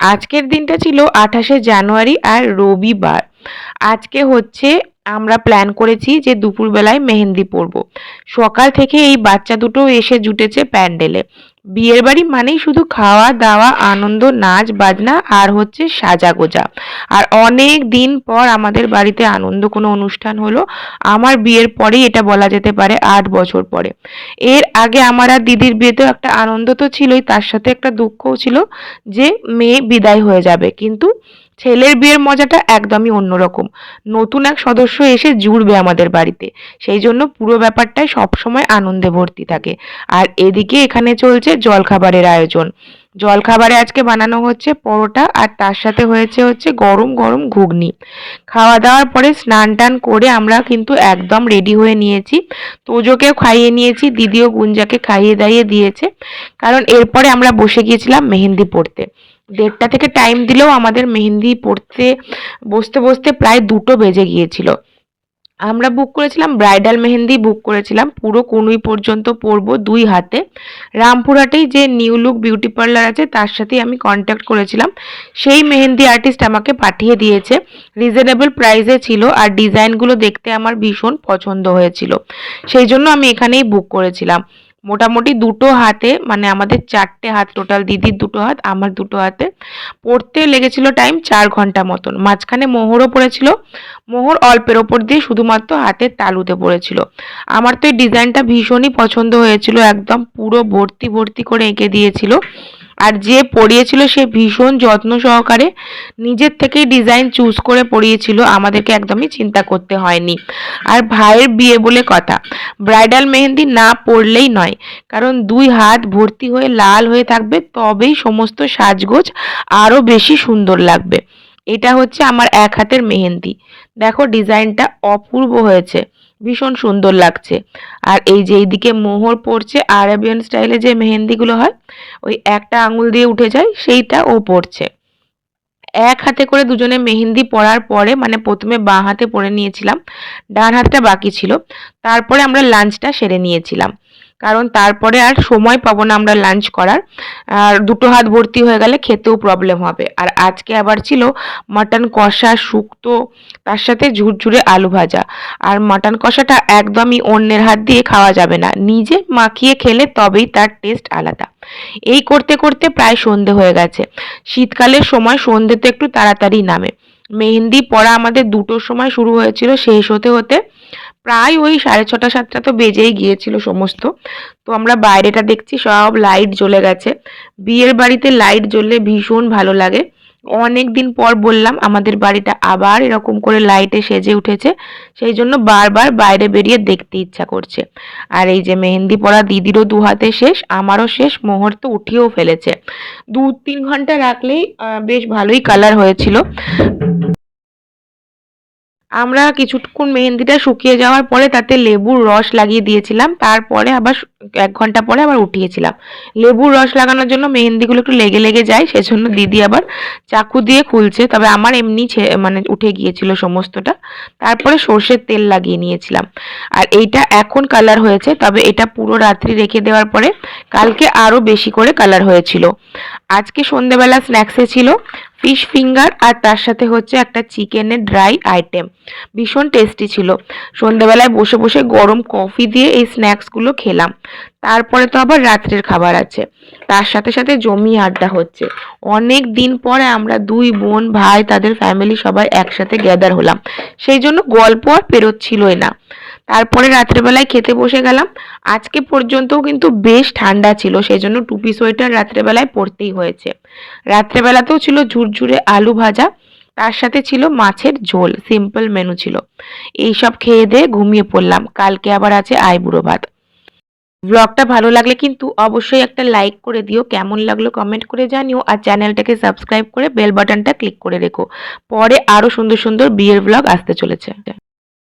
আজকের দিনটা ছিল আঠাশে জানুয়ারি আর রবিবার। আজকে হচ্ছে আমরা প্ল্যান করেছি যে দুপুরবেলায় মেহেন্দি পরব। সকাল থেকে এই বাচ্চা দুটো এসে জুটেছে প্যান্ডেলে বিয়ের বাড়ি মানেই শুধু খাওয়া, দাওয়া, আনন্দ, নাচ, বাজনা আর হচ্ছে সাজাগোজা। আর অনেক দিন পর আমাদের বাড়িতে আনন্দ কোনো অনুষ্ঠান হলো। আমার বিয়ের পরেই এটা বলা যেতে পারে আট বছর পরে। এর আগে আমার আর দিদির বিয়েতেও একটা আনন্দ তো ছিলই, তার সাথে একটা দুঃখও ছিল যে মেয়ে বিদায় হয়ে যাবে। কিন্তু ছেলের বিয়ের মজাটা একদমই অন্যরকম। নতুন এক সদস্য এসে জুড়বে আমাদের বাড়িতে। সেই জন্য পুরো ব্যাপারটাই সবসময় আনন্দে ভর্তি থাকে। আর এদিকে এখানে চলছে জলখাবারের আয়োজন। জলখাবারে আজকে বানানো হচ্ছে পরোটা আর তার সাথে হয়েছে হচ্ছে গরম গরম ঘুগনি। খাওয়া দাওয়ার পরে স্নান টান করে আমরা কিন্তু একদম রেডি হয়ে নিয়েছি। তোজোকেও খাইয়ে নিয়েছি, দিদিও গুঞ্জাকে খাইয়ে দাইয়ে দিয়েছে। কারণ এরপরে আমরা বসে গিয়েছিলাম মেহেন্দি পড়তে দেড়টা থেকে টাইম দিলেও আমাদের মেহেন্দি পড়তে, বসতে বসতে প্রায় দুটো বেজে গিয়েছিল। আমরা বুক করেছিলাম ব্রাইডাল মেহেন্দি বুক করেছিলাম। পুরো কনুই পর্যন্ত পরবো দুই হাতে। রামপুরহাটেই যে নিউ লুক বিউটি পার্লার আছে, তার সাথেই আমি কন্ট্যাক্ট করেছিলাম। সেই মেহেন্দি আর্টিস্ট আমাকে পাঠিয়ে দিয়েছে। রিজনেবল প্রাইসে ছিল আর ডিজাইনগুলো দেখতে আমার ভীষণ পছন্দ হয়েছিল। সেই জন্য আমি এখানেই বুক করেছিলাম। মোটামুটি দুটো হাতে মানে আমাদের চারটে হাত টোটাল দিদির দুটো হাত, আমার দুটো হাতে, পড়তে লেগেছিল টাইম চার ঘণ্টা মতন। মাঝখানে মোহরও পড়েছিল, মোহর অল্পের ওপর দিয়ে শুধুমাত্র হাতের তালুতে পড়েছিল। আমার তো এই ডিজাইনটা ভীষণই পছন্দ হয়েছিল, একদম পুরো ভর্তি ভর্তি করে এঁকে দিয়েছিল। আর যে পরিয়েছিল সে ভীষণ যত্ন সহকারে নিজের থেকেই ডিজাইন চুজ করে পরিয়েছিল আমাদেরকে একদমই চিন্তা করতে হয়নি। আর ভাইয়ের বিয়ে বলে কথা ব্রাইডাল মেহেন্দি না পরলেই নয়, কারণ দুই হাত ভর্তি হয়ে লাল হয়ে থাকবে, তবেই সমস্ত সাজগোজ আরও বেশি সুন্দর লাগবে। এটা হচ্ছে আমার এক হাতের মেহেন্দি। দেখো ডিজাইনটা অপূর্ব হয়েছে। ভীষণ সুন্দর লাগছে। আর এই যে এইদিকে মোহর পড়ছে, আরবিয়ান স্টাইলে যে মেহেন্দিগুলো হয়, ওই একটা আঙুল দিয়ে উঠে যায়, সেইটা ও পড়ছে। এক হাতে করে দুজনে মেহেন্দি পরার পরে মানে প্রথমে বাঁ হাতে পরে নিয়েছিলাম, ডান হাতটা বাকি ছিল, তারপরে আমরা লাঞ্চটা সেরে নিয়েছিলাম। কারণ তারপরে আর সময় পাবো না আমরা লাঞ্চ করার। আর দুটো হাত ভর্তি হয়ে গেলে খেতেও প্রবলেম হবে। আর আজকে আবার ছিল মাটন কষা শুক্তো, তার সাথে ঝুরঝুরে আলু ভাজা। আর মাটন কষাটা একদমই অন্যের হাত দিয়ে খাওয়া যাবে না। নিজে মাখিয়ে খেলে তবেই তার টেস্ট আলাদা। এই করতে করতে প্রায় সন্ধে হয়ে গেছে। শীতকালের সময় সন্ধেতে একটু তাড়াতাড়ি নামে। মেহেন্দি পড়া আমাদের দুটোর সময় শুরু হয়েছিল শেষ হতে হতে। প্রায় ওই সাড়ে ছটা, সাতটা তো বেজেই গিয়েছিল সমস্ত। তো আমরা বাইরেটা দেখছি, সব লাইট জ্বলে গেছে। বিয়ের বাড়িতে লাইট জ্বললে ভীষণ ভালো লাগে। অনেক দিন পর বললাম, আমাদের বাড়িটা আবার এরকম করে লাইটে সেজে উঠেছে। সেই জন্য বারবার বাইরে বেরিয়ে দেখতে ইচ্ছা করছে। আর এই যে মেহেন্দি পরা দিদিরও দু হাতে শেষ, আমারও শেষ মোহর তো উঠিয়েও ফেলেছে। দু তিন ঘণ্টা রাখলেই বেশ ভালোই কালার হয়েছিল। আমরা কিছুক্ষণ মেহেন্দিটা শুকিয়ে যাওয়ার পরে তাতে লেবুর রস লাগিয়ে দিয়েছিলাম। তারপরে আবার এক ঘণ্টা পরে আবার উঠিয়েছিলাম। লেবুর রস লাগানোর জন্য মেহেন্দিগুলো একটু লেগে লেগে যায়, সেজন্য দিদি আবার চাকু দিয়ে খুলছে। তবে আমার এমনি মানে উঠে গিয়েছিল সমস্তটা। তারপরে সর্ষের তেল লাগিয়ে নিয়েছিলাম। আর এইটা এখন কালার হয়েছে, তবে এটা পুরো রাত্রি রেখে দেওয়ার পরে কালকে আরও বেশি করে কালার হয়েছিল। আজকে সন্ধেবেলা স্ন্যাক্সে ছিল ফিশ ফিঙ্গার আর তার সাথে হচ্ছে একটা চিকেনের ড্রাই আইটেম। ভীষণ টেস্টি ছিল। সন্ধেবেলায় বসে বসে গরম কফি দিয়ে এই স্ন্যাক্সগুলো খেলাম। তারপরে তো আবার রাত্রের খাবার আছে। তার সাথে সাথে জমি আড্ডা হচ্ছে। অনেক দিন পরে আমরা দুই বোন, ভাই, তাদের ফ্যামিলি সবাই একসাথে গ্যাদার হলাম। সেই জন্য গল্প আর পেরোচ্ছিলই না। তারপরে রাত্রেবেলায় খেতে বসে গেলাম। আজকে পর্যন্তও কিন্তু বেশ ঠান্ডা ছিল সেই জন্য টুপি, সোয়েটার রাত্রেবেলায় পরতেই হয়েছে। রাত্রেবেলাতেও ছিল ঝুরঝুরে আলু ভাজা, তার সাথে ছিল মাছের ঝোল, সিম্পল মেনু ছিল। এইসব খেয়ে দিয়ে ঘুমিয়ে পড়লাম, কালকে আবার আছে আইবুড়ো ভাত। ব্লগটা ভালো লাগলে কিন্তু অবশ্যই একটা লাইক করে দিও, কেমন লাগল কমেন্ট করে জানিও, আর চ্যানেলটাকে সাবস্ক্রাইব করে বেল বাটনটা ক্লিক করে রেখো। পরে আরও সুন্দর সুন্দর বিয়ের ব্লগ আসতে চলেছে।